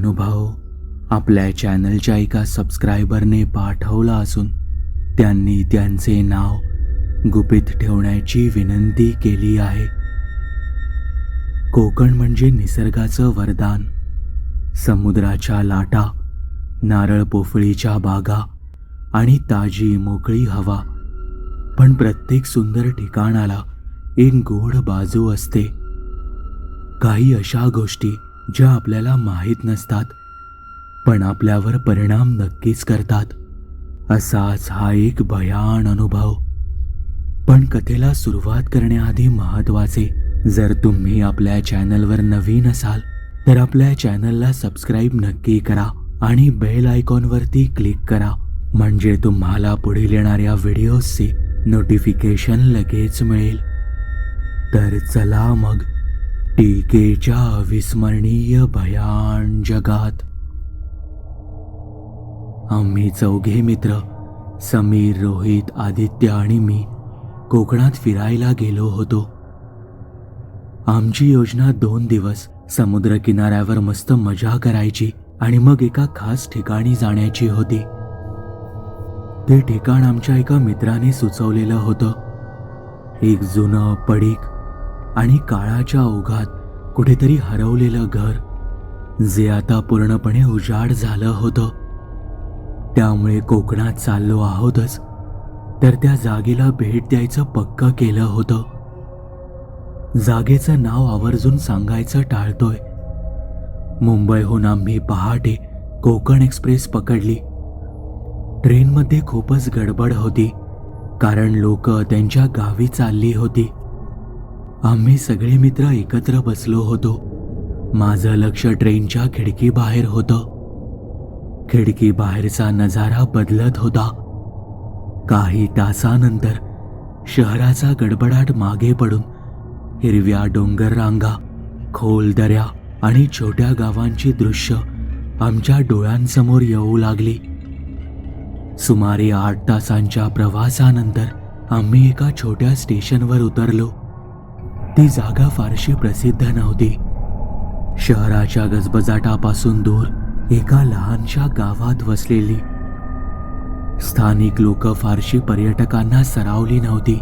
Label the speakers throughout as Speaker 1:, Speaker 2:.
Speaker 1: अनुभव आपल्या चॅनलच्या एका सबस्क्रायबरने पाठवला असून त्यांनी त्यांचे नाव गुपित ठेवण्याची विनंती केली आहे. कोकण म्हणजे निसर्गाचं वरदान. समुद्राच्या लाटा नारळ पोफळीच्या बागा आणि ताजी मोकळी हवा. पण प्रत्येक सुंदर ठिकाणाला एक गोड बाजू असते. काही अशा गोष्टी ज्या आपल्याला माहीत नसतात पण आपल्यावर परिणाम नक्कीच करतात. असाच हा एक भयान अनुभव. पण कथेला सुरुवात करण्याआधी महत्त्वाचे जर तुम्ही आपल्या चॅनलवर नवीन असाल तर आपल्या चॅनलला सबस्क्राईब नक्की करा आणि बेल आयकॉनवरती क्लिक करा. म्हणजे तुम्हाला पुढील येणाऱ्या व्हिडिओजचे नोटिफिकेशन लगेच मिळेल. तर चला मग टीकेच्या अविस्मरणीय भयान जगात. आम्ही चौघे मित्र समीर रोहित आदित्य आणि मी कोकणात फिरायला गेलो होतो. आमची योजना दोन दिवस समुद्र किनाऱ्यावर मस्त मजा करायची आणि मग एका खास ठिकाणी जाण्याची होती. ते ठिकाण आमच्या एका मित्राने सुचवलेलं होतं. एक जुनं पडीक आणि काळाच्या ओघात कुठेतरी हरवलेलं घर जे आता पूर्णपणे उजाड झालं होतं. त्यामुळे कोकणात चाललो आहोतच तर त्या जागेला भेट द्यायचं पक्क केलं होतं. जागेचं नाव आवर्जून सांगायचं टाळतोय. मुंबईहून आम्ही पहाटे कोकण एक्सप्रेस पकडली. ट्रेनमध्ये खूपच गडबड होती कारण लोक त्यांच्या गावी चालली होती. आम्ही सगळे मित्र एकत्र बसलो होतो. माझं लक्ष ट्रेनच्या खिडकी बाहेर होतं. खिडकी बाहेरचा नजारा बदलत होता. काही तासानंतर शहराचा गडबडाट मागे पडून हिरव्या डोंगर रांगा खोल दऱ्या आणि छोट्या गावांची दृश्य आमच्या डोळ्यांसमोर येऊ लागली. सुमारे आठ तासांच्या प्रवासानंतर आम्ही एका छोट्या स्टेशनवर उतरलो. ती जागा फारशी प्रसिद्ध नव्हती. शहराच्या गजबजाटापासून दूर एका लहानशा गावात वसलेली. स्थानिक लोक फारशी पर्यटकांना सरावली नव्हती.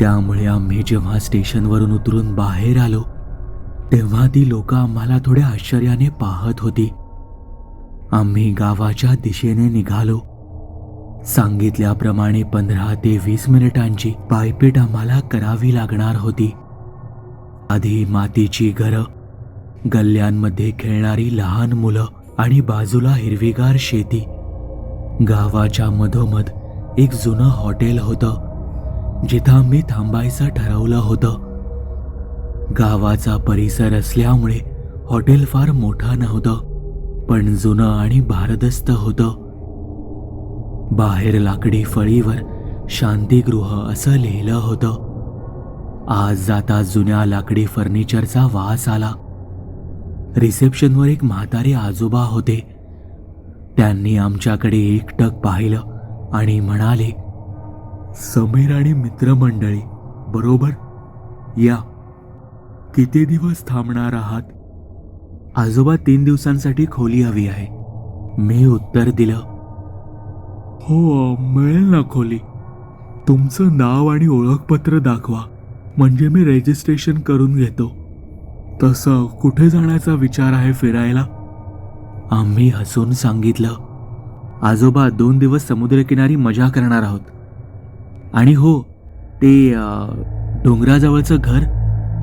Speaker 1: त्यामुळे आम्ही जेव्हा स्टेशनवरून उतरून बाहेर आलो तेव्हा ती लोक आम्हाला थोड्या आश्चर्याने पाहत होती. आम्ही गावाच्या दिशेने निघालो. सांगितल्याप्रमाणे पंधरा ते वीस मिनिटांची पायपीट आम्हाला करावी लागणार होती. आधी मातीची घरं गल्ल्यांमध्ये खेळणारी लहान मुलं आणि बाजूला हिरवीगार शेती. गावाच्या मधोमध एक जुनं हॉटेल होतं जिथं आम्ही थांबायचं ठरवलं होतं. गावाचा परिसर असल्यामुळे हॉटेल फार मोठं नव्हतं पण जुनं आणि भारदस्त होतं. बाहेर लाकडी फळीवर शांतीगृह असं लिहिलं होतं. आज जाता जुन्या लाकडी फर्निचरचा वास आला. रिसेप्शनवर एक म्हातारे आजोबा होते. त्यांनी आमच्याकडे एकटक पाहिलं आणि म्हणाले समीर आणि मित्रमंडळी बरोबर? या. किती दिवस थांबणार आहात? आजोबा तीन दिवसांसाठी खोली हवी आहे. मी उत्तर दिलं हो मिळेल ना खोली. तुमचं नाव आणि ओळखपत्र दाखवा. म्हणजे मी रेजिस्ट्रेशन करून घेतो. तसं कुठे जाण्याचा विचार आहे फिरायला? आम्ही हसून सांगितलं. आजोबा दोन दिवस समुद्रकिनारी मजा करणार आहोत. आणि हो ते डोंगराजवळचं घर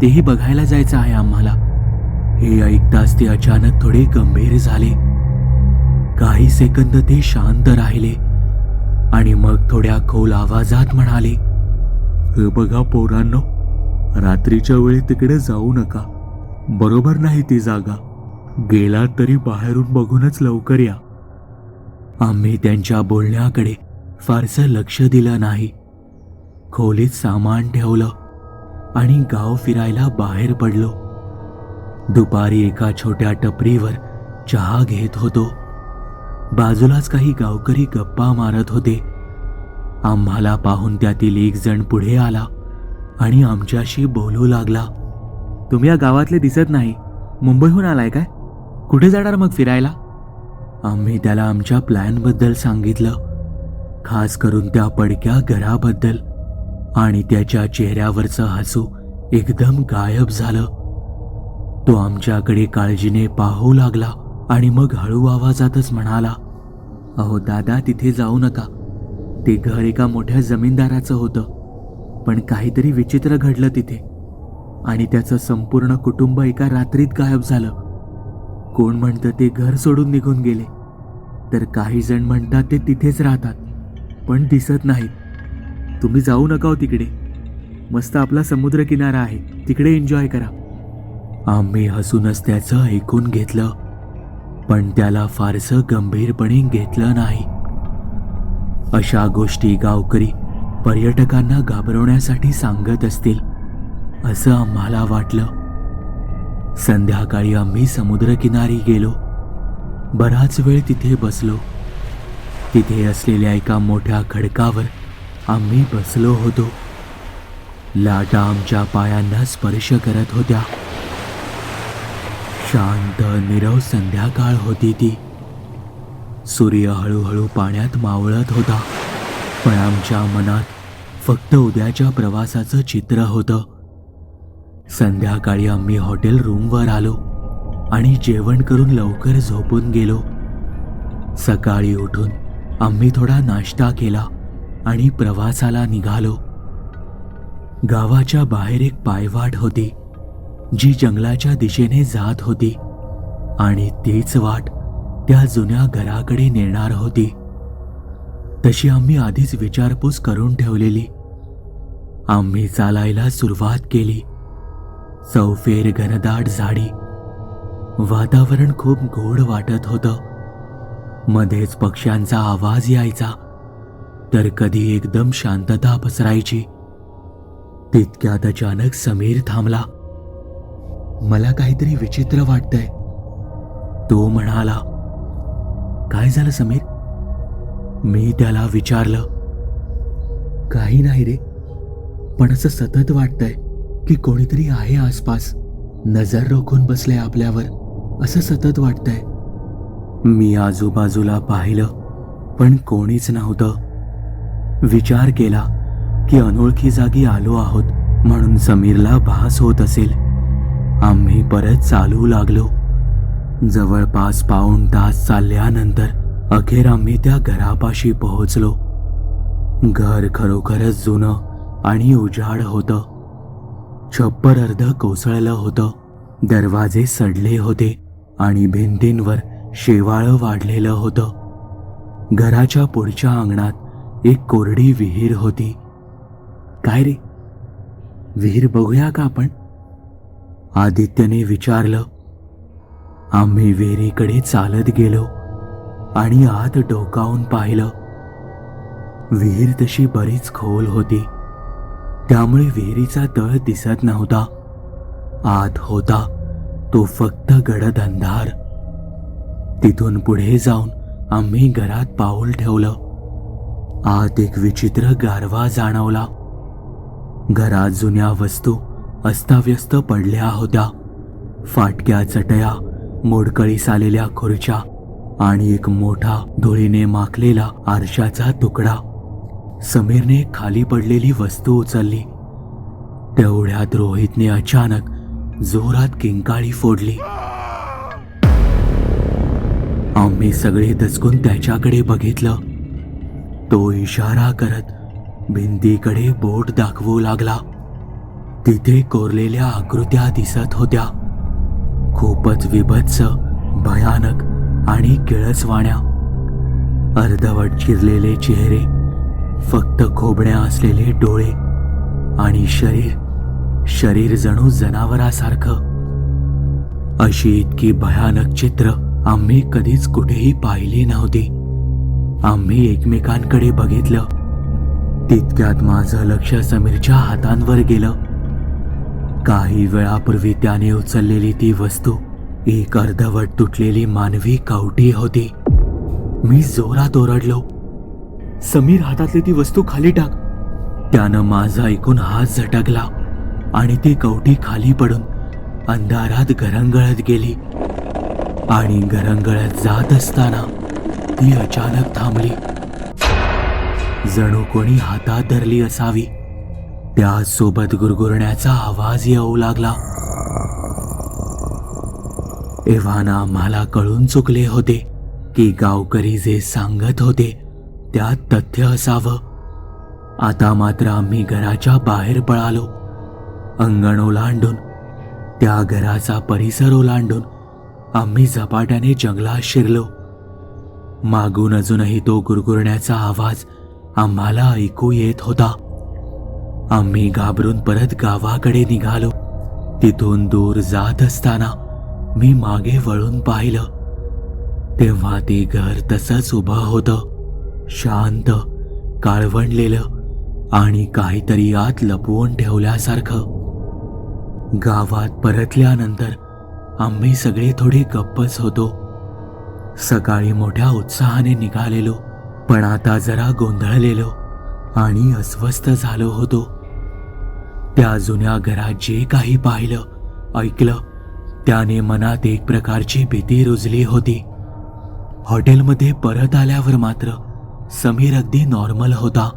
Speaker 1: तेही बघायला जायचं आहे आम्हाला. हे ऐकताच ते अचानक थोडे गंभीर झाले. काही सेकंद ते शांत राहिले. आणि मग थोड्या खोल आवाजात म्हणाले "हे बघा पोरांनो रात्रीच्या वेळी तिकडे जाऊ नका. बरोबर नाही ती जागा. गेला तरी बाहेरून बघूनच लवकर या. आम्ही त्यांच्या बोलण्याकडे फारसं लक्ष दिलं नाही. खोलीत सामान ठेवलं आणि गाव फिरायला बाहेर पडलो. दुपारी एका छोट्या टपरीवर चहा घेत होतो. बाजूलाच काही गावकरी गप्पा मारत होते. आम्हाला पाहून त्यातील एक जण पुढे आला आणि आमच्याशी बोलू लागला. तुम्ही या गावातले दिसत नाही. मुंबईहून आलाय काय? कुठे जाणार मग फिरायला? आम्ही त्याला आमच्या प्लॅनबद्दल सांगितलं. खास करून त्या पडक्या घराबद्दल. आणि त्याच्या चेहऱ्यावरचं हसू एकदम गायब झालं. तो आमच्याकडे काळजीने पाहू लागला. आणि मग हळू आवाजातच म्हणाला अहो दादा तिथे जाऊ नका. ते घर एका मोठ्या जमीनदाराचं होतं पण काहीतरी विचित्र घडलं तिथे आणि त्याचं संपूर्ण कुटुंब एका रात्रीत गायब झालं. कोण म्हणतं ते घर सोडून निघून गेले. तर काही जण म्हणतात ते तिथेच राहतात पण दिसत नाहीत. तुम्ही जाऊ नका हो तिकडे. मस्त आपला समुद्र किनारा आहे. तिकडे एन्जॉय करा. आम्ही हसूनच त्याचं ऐकून घेतलं. पण त्याला फारसं गंभीरपणे घेतलं नाही. अशा गोष्टी गावकरी पर्यटकांना घाबरवण्यासाठी सांगत असतील असं आम्हाला वाटलं. संध्याकाळी आम्ही समुद्रकिनारी गेलो. बराच वेळ तिथे बसलो. तिथे असलेल्या एका मोठ्या खडकावर आम्ही बसलो होतो. लाटा आमच्या पायांना स्पर्श करत होत्या. शांत निरव संध्याकाळ होती ती. सूर्य हळूहळू पाण्यात मावळत होता. पण आमच्या मनात फक्त उद्याच्या प्रवासाचं चित्र होतं. संध्याकाळी आम्ही हॉटेल रूमवर आलो आणि जेवण करून लवकर झोपून गेलो. सकाळी उठून आम्ही थोडा नाश्ता केला आणि प्रवासाला निघालो. गावाच्या बाहेर एक पायवाट होती. जी जंगलाच्या दिशेने जात होती. आणि तीच वाट त्या जुन्या घराकडे नेणार होती. तशी आम्ही आधीच विचारपूस करून ठेवलेली. आम्ही चालायला सुरुवात केली. चौफेर घनदाट झाडी. वातावरण खूप गोड वाटत होतं. मध्येच पक्ष्यांचा आवाज यायचा. तर कधी एकदम शांतता पसरायची. तितक्यात अचानक समीर थांबला. मला काहीतरी विचित्र वाटतंय. तो म्हणाला काय झालं समीर? मी त्याला विचारलं. काही नाही रे पण असं सतत वाटतंय की कोणीतरी आहे आसपास. नजर रोखून बसलंय आपल्यावर. असं सतत वाटतंय. मी आजूबाजूला पाहिलं पण कोणीच नव्हतं. विचार केला की अनोळखी जागी आलो आहोत म्हणून समीरला भास होत असेल. आम्ही परत चालू लागलो. जवळपास पाऊण तास चालल्यानंतर अखेर आम्ही त्या घरापाशी पोहोचलो. घर खरोखरच जुनं आणि उजाड होतं. छप्पर अर्ध कोसळलं होतं. दरवाजे सडले होते आणि भिंतींवर शेवाळं वाढलेलं होतं. घराच्या पुढच्या अंगणात एक कोरडी विहीर होती. काय रे? विहीर बघूया का आपण? आदित्यने विचारलं आम्ही विहिरीकडे चालत गेलो आणि आत डोकावून पाहिलं. विहीर तशी बरीच खोल होती. त्यामुळे विहिरीचा तळ दिसत नव्हता. आत होता तो फक्त गडद अंधार तिथून पुढे जाऊन आम्ही घरात पाऊल ठेवलं. आत एक विचित्र गारवा जाणवला. घरात जुन्या वस्तू अस्ताव्यस्त पडल्या होत्या. फाटक्या चटया मोडकळीस आलेल्या खुर्च्या आणि एक मोठा धुळीने माखलेला आरशाचा तुकडा. समीरने खाली पडलेली वस्तू उचलली. तेवढ्यात रोहितने अचानक जोरात किंकाळी फोडली. आम्ही सगळे दचकून त्याच्याकडे बघितलं. तो इशारा करत भिंतीकडे बोट दाखवू लागला. तिथे कोरलेल्या आकृत्या दिसत होत्या. खूपच विभत्स भयानक आणि किळसवाण्या. अर्धवट चिरलेले चेहरे फक्त खोबण्या असलेले डोळे आणि शरीर शरीर जणू जनावरासारखं. अशी इतकी भयानक चित्र आम्ही कधीच कुठेही पाहिली नव्हती. आम्ही एकमेकांकडे बघितलं. तितक्यात माझं लक्ष समीरच्या हातांवर गेलं. काही वेळापूर्वी त्याने उचललेली ती वस्तू एक अर्धवट तुटलेली मानवी कावटी होती. मी जोरात ओरडलो. समीर हातातली ती वस्तू खाली टाक. त्यानं माझा ऐकून हात झटकला आणि ती कवटी खाली पडून अंधारात घरंगळत गेली. आणि घरंगळत जात असताना ती अचानक थांबली. जणू कोणी हातात धरली असावी. त्यासोबत गुरगुरण्याचा आवाज येऊ लागला. एव्हाना मला कळून चुकले होते की गावकरी जे सांगत होते त्यात तथ्य असावं. आता मात्र आम्ही घराच्या बाहेर पळालो. अंगण ओलांडून त्या घराचा परिसर ओलांडून आम्ही झपाट्याने जंगलात शिरलो. मागून अजूनही तो गुरगुरण्याचा आवाज आम्हाला ऐकू येत होता. आम्ही घाबरून परत गावाकडे निघालो. तिथून दूर जात असताना मी मागे वळून पाहिलं. तेव्हा ते घर तसंच उभं होतं. शांत काळवंडलेलं आणि काहीतरी आत लपवून ठेवल्यासारखं. गावात परतल्यानंतर आम्ही सगळे थोडे गप्पच होतो. सकाळी मोठ्या उत्साहाने निघालेलो पण आता जरा गोंधळलेलो आणि अस्वस्थ झालो होतो. त्या जुन्या घरात जे काही पाहिलं ऐकलं त्याने मनात एक प्रकारची भीती रुजली होती. हॉटेलमध्ये परत आल्यावर मात्र समीर अगदी नॉर्मल होता.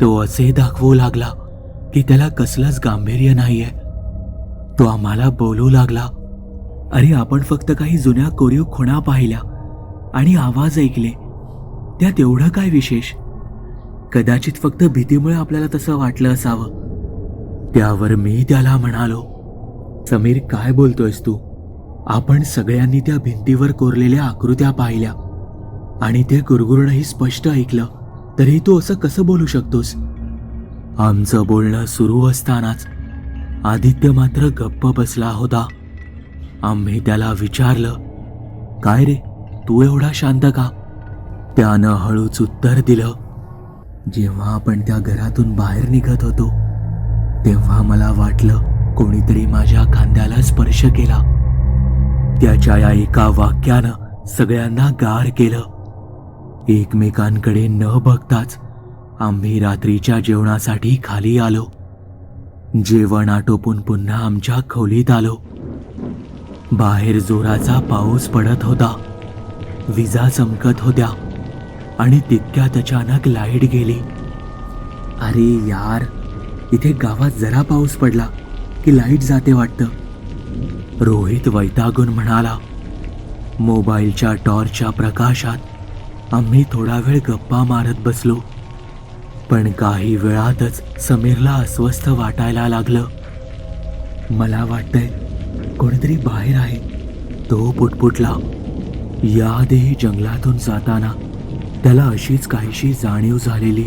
Speaker 1: तो असे दाखवू लागला की त्याला कसलंच गांभीर्य नाहीये. तो आम्हाला बोलू लागला अरे आपण फक्त काही जुन्या कोरीव खुणा पाहिल्या आणि आवाज ऐकले. त्यात एवढं काय विशेष? कदाचित फक्त भीतीमुळे आपल्याला तसं वाटलं असावं. त्यावर मी त्याला म्हणालो समीर काय बोलतोयस तू? आपण सगळ्यांनी त्या भिंतीवर कोरलेल्या आकृत्या पाहिल्या आणि ते गुरगुरणंही स्पष्ट ऐकलं. तरी तू असं कसं बोलू शकतोस? आमचं बोलणं सुरू असतानाच आदित्य मात्र गप्प बसला होता. आम्ही त्याला विचारलं काय रे तू एवढा शांत का? त्यानं हळूच उत्तर दिलं जेव्हा आपण त्या घरातून बाहेर निघत होतो तेव्हा मला वाटलं कोणीतरी माझ्या खांद्याला स्पर्श केला. त्याच्या या एका वाक्यानं सगळ्यांना गार केलं. एकमेकांकडे न बघताच आम्ही रात्रीच्या जेवणासाठी खाली आलो. जेवण आटोपून पुन्हा आमच्या खोलीत आलो. बाहेर जोराचा पाऊस पडत होता. विजा चमकत होत्या आणि तितक्यात अचानक लाइट गेली. अरे यार इथे गावात जरा पाऊस पडला की लाइट जाते वाटतं. रोहित वैतागून म्हणाला मोबाईलच्या टॉर्चच्या प्रकाशात आम्ही थोडा वेळ गप्पा मारत बसलो पण काही वेळातच समीरला अस्वस्थ वाटायला लागलं. मला वाटतंय कोणीतरी बाहेर आहे. तो पुटपुटला याआधीही जंगलातून जाताना त्याला अशीच काहीशी जाणीव झालेली.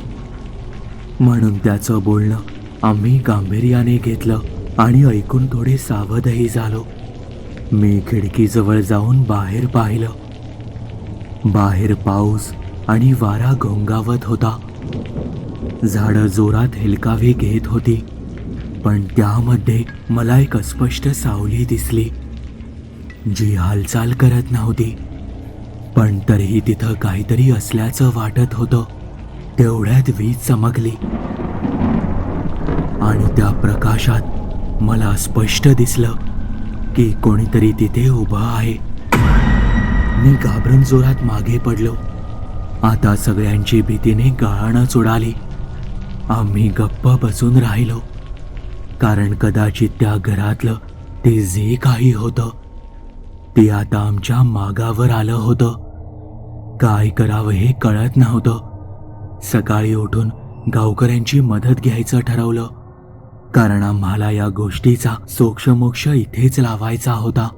Speaker 1: म्हणून त्याचं बोलणं आम्ही गांभीर्याने घेतलं आणि ऐकून थोडे सावधही झालो. मी खिडकीजवळ जाऊन बाहेर पाहिलं. बाहेर पाऊस आणि वारा घोंगावत होता. झाडं जोरात हेलकावी घेत होती पण त्यामध्ये मला एक अस्पष्ट सावली दिसली जी हालचाल करत नव्हती. पण तरीही तिथं काहीतरी असल्याचं वाटत होतं. तेवढ्यात वीज चमकली. आणि त्या प्रकाशात मला स्पष्ट दिसलं की कोणीतरी तिथे उभं आहे. मी घाबरून जोरात मागे पडलो. आता सगळ्यांची भीतीने गाळणच उडाली. आम्ही गप्प बसून राहिलो. कारण कदाचित त्या घरातलं ते जे काही होतं ते आता आमच्या मागावर आलं होतं. काय करावं हे कळत नव्हतं. सकाळी उठून गावकऱ्यांची मदत घ्यायचं ठरवलं. कारण आम्हाला या गोष्टीचा सोक्षमोक्ष इथेच लावायचा होता.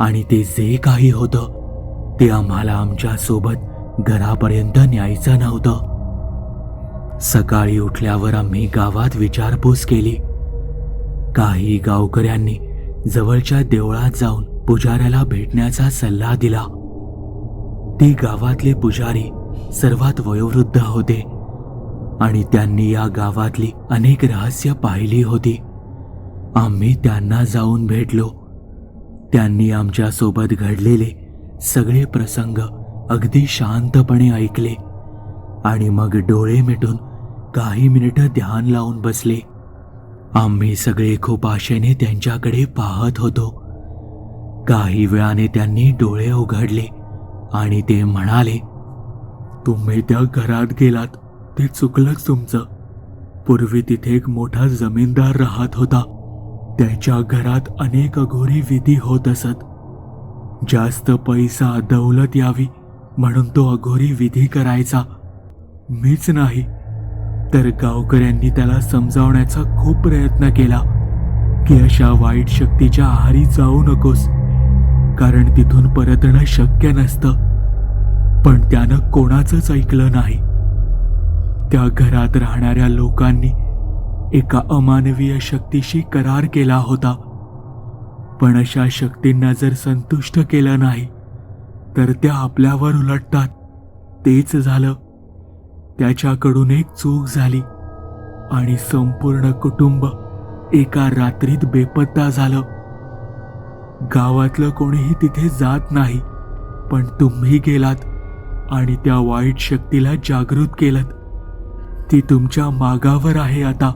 Speaker 1: आणि ते जे काही होतं ते आम्हाला आमच्यासोबत घरापर्यंत न्यायचं नव्हतं. सकाळी उठल्यावर आम्ही गावात विचारपूस केली. काही गावकऱ्यांनी जवळच्या देवळात जाऊन पुजाऱ्याला भेटण्याचा सल्ला दिला. ती गावातले पुजारी सर्वात वयोवृद्ध होते. आणि त्यांनी या गावातली अनेक रहस्य पाहिली होती. आम्ही त्यांना जाऊन भेटलो. त्यांनी आमच्यासोबत घडलेले सगळे प्रसंग अगदी शांतपणे ऐकले आणि मग डोळे मिटून काही मिनिटं ध्यान लावून बसले. आम्ही सगळे खूप आशेने त्यांच्याकडे पाहत होतो. काही वेळाने त्यांनी डोळे उघडले आणि ते म्हणाले तुम्ही त्या घरात गेलात. ते चुकलंच तुमचं. पूर्वी तिथे एक मोठा जमीनदार राहत होता. त्याच्या घरात अनेक अघोरी विधी होत असत. जास्त पैसा दौलत यावी म्हणून तो अघोरी विधी करायचा. मीच नाही. तर गावकऱ्यांनी त्याला समजावण्याचा खूप प्रयत्न केला की अशा वाईट शक्तीच्या आहारी जाऊ नकोस कारण तिथून परतणं शक्य नसतं. पण त्यानं कोणाचंच ऐकलं नाही. त्या घरात राहणाऱ्या लोकांनी एका अमानवीय शक्तीशी करार केला होता. पण अशा शक्तींना जर संतुष्ट केलं नाही तर त्या आपल्यावर उलटतात. तेच झालं. त्याच्याकडून एक चूक झाली आणि संपूर्ण कुटुंब एका रात्रीत बेपत्ता झालं. गावातलं कोणीही तिथे जात नाही पण तुम्ही गेलात आणि त्या वाईट शक्तीला जागृत केलं ती तुमच्या मागावर आहे आता.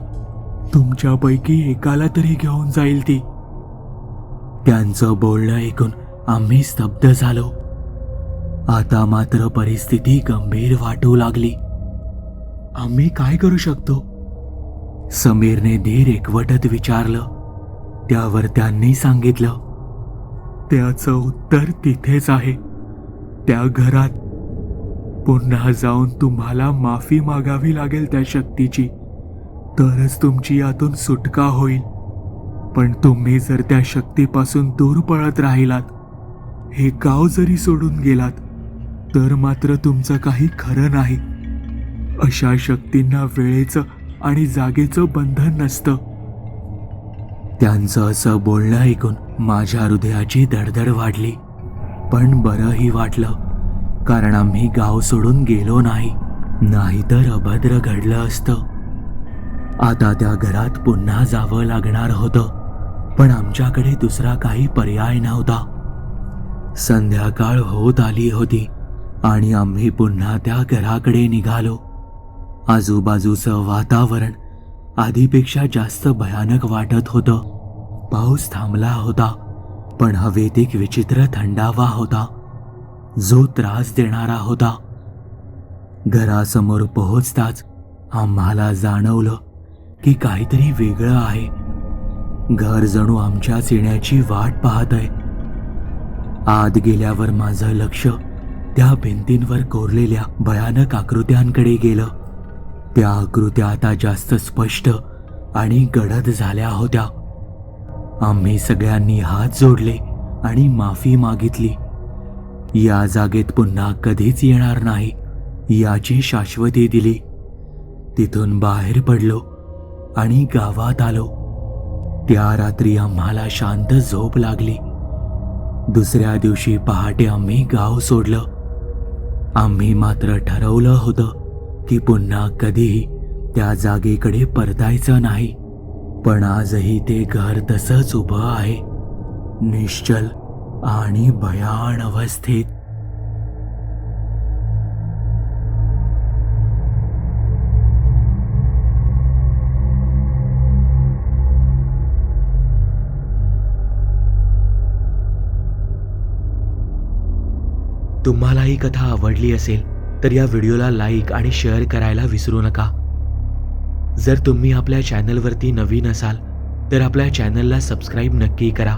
Speaker 1: तुमच्यापैकी एकाला तरी घेऊन जाईल ती. त्यांचं बोलणं ऐकून आम्ही स्तब्ध झालो. आता मात्र परिस्थिती गंभीर वाटू लागली. आम्ही काय करू शकतो? समीरने धीर एकवटत विचारलं. त्यावर त्यांनी सांगितलं त्याचं उत्तर तिथेच आहे. त्या घरात पुन्हा जाऊन तुम्हाला माफी मागावी लागेल त्या शक्तीची. तरच तुमची यातून सुटका होईल. पण तुम्ही जर त्या शक्तीपासून दूर पळत राहिलात हे गाव जरी सोडून गेलात तर मात्र तुमचं काही खरं नाही. अशा शक्तींना वेळेचं आणि जागेचं बंधन नसतं. त्यांचं असं बोलणं ऐकून माझ्या हृदयाची धडधड वाढली. पण बरंही वाटलं कारण आम्ही गाव सोडून गेलो नाही. नाहीतर अभद्र घडलं असतं. आता त्या घरात पुन्हा जावं लागणार होतं. पण आमच्याकडे दुसरा काही पर्याय नव्हता. संध्याकाळ होत आली होती आणि आम्ही पुन्हा त्या घराकडे निघालो. आजूबाजूचं वातावरण आधीपेक्षा जास्त भयानक वाटत होतं. पाऊस थांबला होता पण हवेत एक विचित्र थंडावा होता. जो त्रास देणारा होता. घरासमोर पोहोचताच आम्हाला जाणवलं की काहीतरी वेगळं आहे. घर जणू आमच्याच येण्याची वाट पाहत आहे. आत गेल्यावर माझं लक्ष त्या भिंतींवर कोरलेल्या भयानक आकृत्यांकडे गेलं. त्या आकृत्या आता जास्त स्पष्ट आणि गडद झाल्या होत्या. आम्ही सगळ्यांनी हात जोडले आणि माफी मागितली. या जागेत पुन्हा कधीच येणार नाही. याची शाश्वती दिली. तिथून बाहेर पडलो आणि गावात आलो. त्या रात्री आम्हाला शांत झोप लागली. दुसऱ्या दिवशी पहाटे आम्ही गाव सोडलं. आम्ही मात्र ठरवलं होतं की पुन्हा कधीही त्या जागेकडे परतायचं नाही. पण आजही ते घर तसंच उभं आहे. निश्चल आणि भयान अवस्थेत. तुम्हाला ही कथा आवडली असेल तर या व्हिडिओला लाईक आणि शेअर करायला विसरू नका. जर तुम्ही आपल्या चॅनलवरती नवीन असाल तर आपल्या चॅनलला सबस्क्राईब नक्की करा.